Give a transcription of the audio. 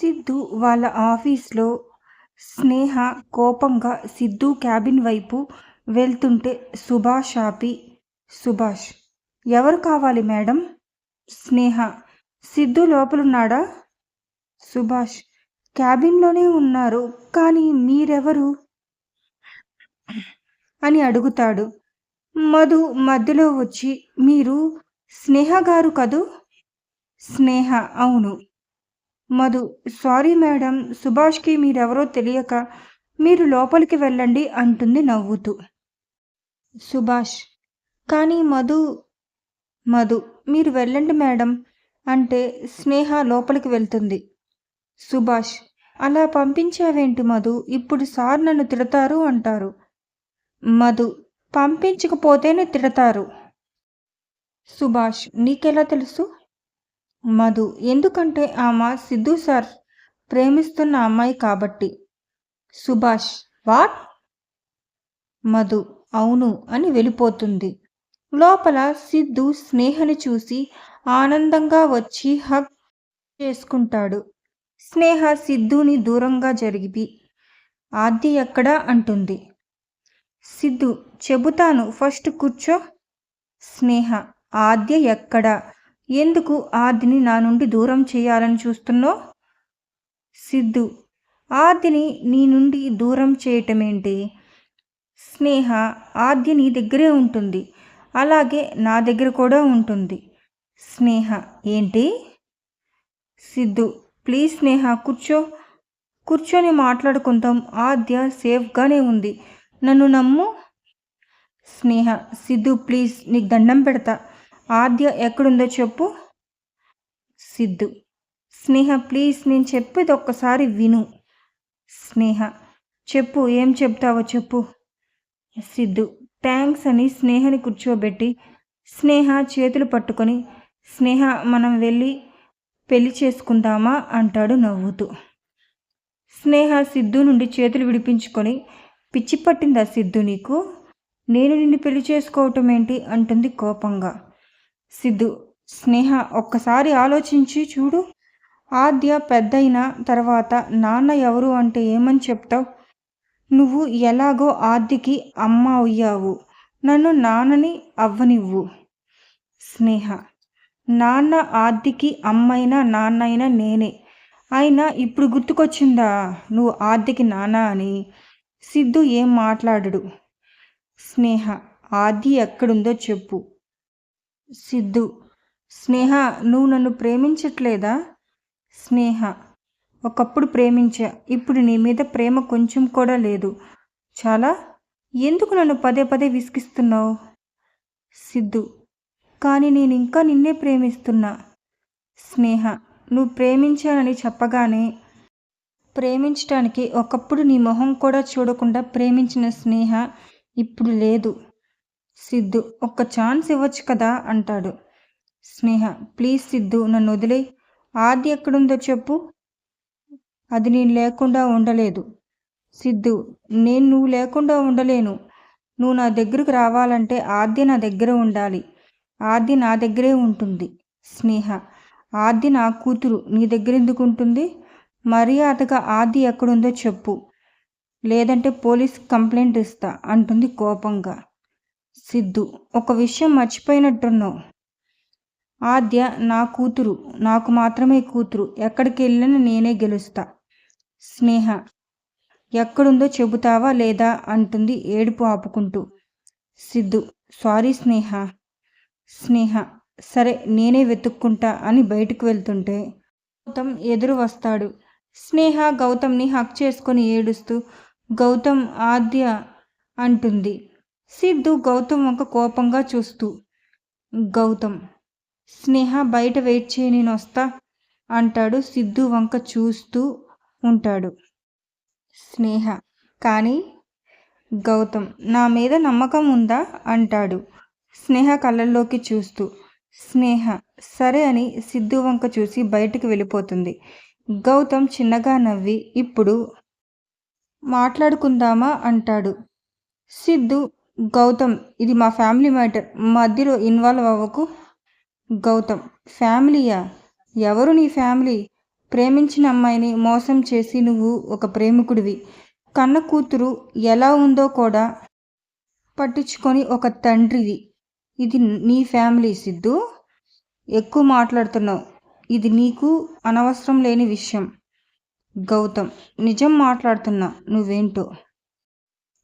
సిద్ధు వాళ్ళ ఆఫీస్లో స్నేహ కోపంగా సిద్ధు క్యాబిన్ వైపు వెళ్తుంటే సుభాష్ ఆపి సుభాష్ ఎవరు కావాలి మేడం? స్నేహ సిద్ధు లోపలున్నాడా? సుభాష్ క్యాబిన్లోనే ఉన్నారు కానీ మీరెవరు అని అడుగుతాడు. మధు మధ్యలో వచ్చి మీరు స్నేహ గారు కదూ స్నేహ అవును. మధు సారీ మేడం సుభాష్కి మీరెవరో తెలియక మీరు లోపలికి వెళ్ళండి అంటుంది నవ్వుతూ. సుభాష్ కానీ మధు మధు మీరు వెళ్ళండి మేడం అంటే స్నేహ లోపలికి వెళ్తుంది. సుభాష్ అలా పంపించావేంటి మధు? ఇప్పుడు సార్ నన్ను తిడతారు అంటారు. మధు పంపించకపోతేనే తిడతారు సుభాష్ నీకెలా తెలుసు? మధు ఎందుకంటే ఆమె సిద్ధు సార్ ప్రేమిస్తున్న అమ్మాయి కాబట్టి. సుభాష్ వాట్? మధు అవును అని వెళ్ళిపోతుంది. లోపల సిద్ధు స్నేహని చూసి ఆనందంగా వచ్చి హగ్ చేసుకుంటాడు. స్నేహ సిద్ధుని దూరంగా జరిగి ఆద్య ఎక్కడా అంటుంది. సిద్ధు చెబుతాను ఫస్ట్ కూర్చో. స్నేహ ఆద్య ఎక్కడా? ఎందుకు ఆర్దిని నా నుండి దూరం చేయాలని చూస్తున్నావు? సిద్ధు. ఆర్దిని నీ నుండి దూరం చేయటమేంటి? స్నేహ ఆద్య నీ దగ్గరే ఉంటుంది. అలాగే నా దగ్గర కూడా ఉంటుంది. స్నేహ ఏంటి? సిద్ధు ప్లీజ్ స్నేహ కూర్చో. కూర్చొని మాట్లాడుకుందాం. ఆద్య సేఫ్గానే ఉంది. నన్ను నమ్ము. స్నేహ సిద్ధు ప్లీజ్ నీకు దండం పెడతా. ఆద్య ఎక్కడుందో చెప్పు. సిద్ధు. స్నేహ ప్లీజ్ నేను చెప్పేది ఒక్కసారి విను. స్నేహ. చెప్పు ఏం చెప్తావో చెప్పు. సిద్ధు. థ్యాంక్స్ అని స్నేహని కూర్చోబెట్టి స్నేహ చేతులు పట్టుకొని స్నేహ మనం వెళ్ళి పెళ్ళి చేసుకుందామా అంటాడు నవ్వుతూ. స్నేహ సిద్ధు నుండి చేతులు విడిపించుకొని పిచ్చి పట్టిందా సిద్ధు నీకు? నేను నిన్ను పెళ్ళి చేసుకోవటం ఏంటి? అంటుంది కోపంగా. సిద్ధు. స్నేహ ఒక్కసారి ఆలోచించి చూడు. ఆద్య పెద్దయిన తర్వాత నాన్న ఎవరు అంటే ఏమని చెప్తావు? నువ్వు ఎలాగో ఆద్యకి అమ్మ అయ్యావు. నన్ను నాన్నని అవ్వనివ్వు. స్నేహ నాన్న ఆద్యకి అమ్మైనా నాన్నైనా నేనే. అయినా ఇప్పుడు గుర్తుకొచ్చిందా? నువ్వు ఆద్యకి నాన్న అని. సిద్ధు ఏం మాట్లాడడు. స్నేహ ఆది ఎక్కడుందో చెప్పు. సిద్ధు. స్నేహ నువ్వు నన్ను ప్రేమించట్లేదా? స్నేహ ఒకప్పుడు ప్రేమించా ఇప్పుడు నీ మీద ప్రేమ కొంచెం కూడా లేదు. చాలా? ఎందుకు నన్ను పదే పదే విసిగిస్తున్నావు? సిద్ధు కానీ నేను ఇంకా నిన్నే ప్రేమిస్తున్నా. స్నేహ నువ్వు ప్రేమించానని చెప్పగానే ప్రేమించటానికి ఒకప్పుడు నీ మొహం కూడా చూడకుండా ప్రేమించిన స్నేహ ఇప్పుడు లేదు. సిద్ధు ఒక్క ఛాన్స్ ఇవ్వచ్చు కదా అంటాడు. స్నేహ ప్లీజ్ సిద్ధు నన్ను వదిలే. ఆది ఎక్కడుందో చెప్పు. అది నేను లేకుండా ఉండలేదు. సిద్ధు నేను నువ్వు లేకుండా ఉండలేను. నువ్వు నా దగ్గరకు రావాలంటే ఆద్య నా దగ్గర ఉండాలి. ఆద్య నా దగ్గరే ఉంటుంది. స్నేహ ఆద్య నా కూతురు నీ దగ్గర ఎందుకు ఉంటుంది? మర్యాదగా ఆది ఎక్కడుందో చెప్పు. లేదంటే పోలీస్ కంప్లైంట్ ఇస్తా అంటుంది కోపంగా. సిద్ధు ఒక విషయం మర్చిపోయినట్టున్నావు. ఆద్య నా కూతురు నాకు మాత్రమే కూతురు ఎక్కడికి వెళ్ళినా నేనే గెలుస్తా. స్నేహ ఎక్కడుందో చెబుతావా లేదా? అంటుంది ఏడుపు ఆపుకుంటూ. సిద్ధు సారీ స్నేహ స్నేహ సరే నేనే వెతుక్కుంటా అని బయటకు వెళ్తుంటే గౌతమ్ ఎదురు వస్తాడు. స్నేహ గౌతమ్ని హక్ చేసుకొని ఏడుస్తూ గౌతమ్ ఆద్య అంటుంది. సిద్ధు గౌతమ్ ఒక కోపంగా చూస్తూ గౌతమ్ స్నేహ బయట వెయిట్ చేయి నేను వస్తా అంటాడు సిద్ధు వంక చూస్తూ ఉంటాడు. స్నేహ కానీ గౌతమ్ నా మీద నమ్మకం ఉందా? అంటాడు స్నేహ కళ్ళల్లోకి చూస్తూ. స్నేహ సరే అని సిద్ధు వంక చూసి బయటకు వెళ్ళిపోతుంది. గౌతమ్ చిన్నగా నవ్వి ఇప్పుడు మాట్లాడుకుందామా? అంటాడు. సిద్ధు గౌతమ్. ఇది మా ఫ్యామిలీ మ్యాటర్. మధ్యలో ఇన్వాల్వ్ అవ్వకు. గౌతమ్. ఫ్యామిలీయా? ఎవరు నీ ఫ్యామిలీ? ప్రేమించిన అమ్మాయిని మోసం చేసి నువ్వు ఒక ప్రేమికుడివి. కన్న కూతురు ఎలా ఉందో కూడా పట్టించుకొని ఒక తండ్రివి. ఇది నీ ఫ్యామిలీ సిద్ధు? ఎక్కువ మాట్లాడుతున్నావు. ఇది నీకు అనవసరం లేని విషయం. గౌతమ్. నిజం మాట్లాడుతున్నా. నువ్వేంటో?